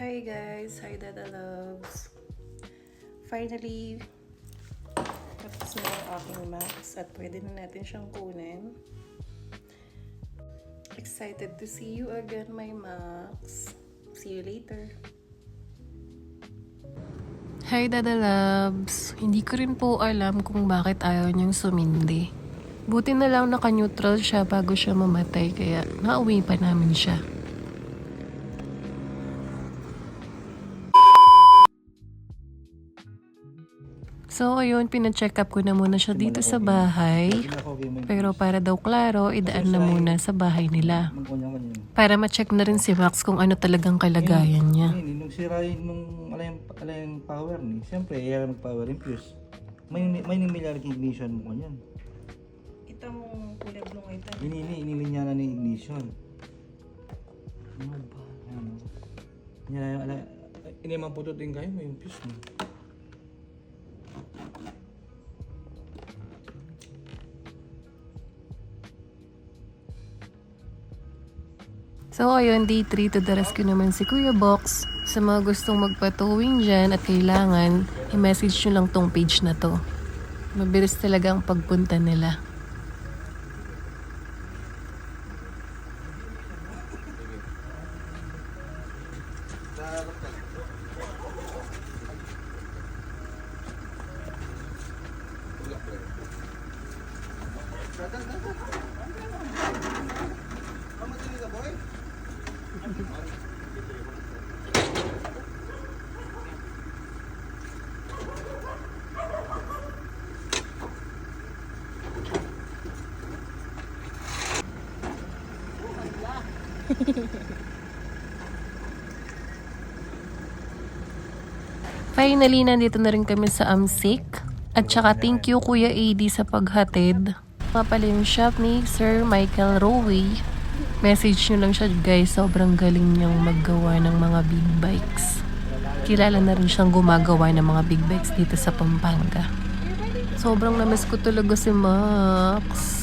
Hi guys! Hi Dada Loves! Finally, tapos na yung aking max at pwede na natin siyang kunin. Excited to see you again, my Max. See you later. Hi Dada Loves! Hindi ko rin po alam kung bakit ayaw niyang sumindi. Buti na lang naka-neutral siya bago siya mamatay kaya nauwi pa namin siya. So ayun, pina-check up ko na muna siya dito sa bahay. Pero para daw klaro, idaan na muna sa bahay nila. Para ma-check na rin si Max kung ano talagang kalagayan niya. Nung sira yung nung alayang, power ni, siyempre, iya mag-power infuse. May, may nimilyar ignition mo kanyan. Kita mo kulay blue ito. Inini, inilinya na ni ignition. Ano ba? Ano? Yan na yung alay. Ini mapututin kayo, may infuse mo. So ayun, day 3 to the rescue naman si Kuya Box. Sa mga gustong magpatuwing dyan at kailangan, i-message nyo lang tong page na to. Mabilis talaga ang pagpunta nila. Finally, nandito na rin kami sa Amsik. At saka thank you Kuya AD sa paghatid. Yung shop ni Sir Michael Rowe. Message nyo lang siya guys, sobrang galing niyang maggawa ng mga big bikes. Kilala na rin siyang gumagawa ng mga big bikes dito sa Pampanga. Sobrang namiss ko talaga si Max.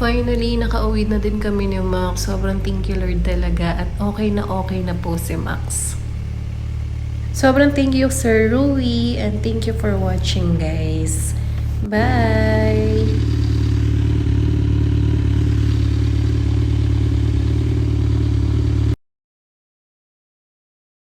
Finally, nakauwi na din kami ni Max. Sobrang thank you Lord talaga at okay na okay na po si Max. Sobrang thank you Sir Rui and thank you for watching guys. Bye!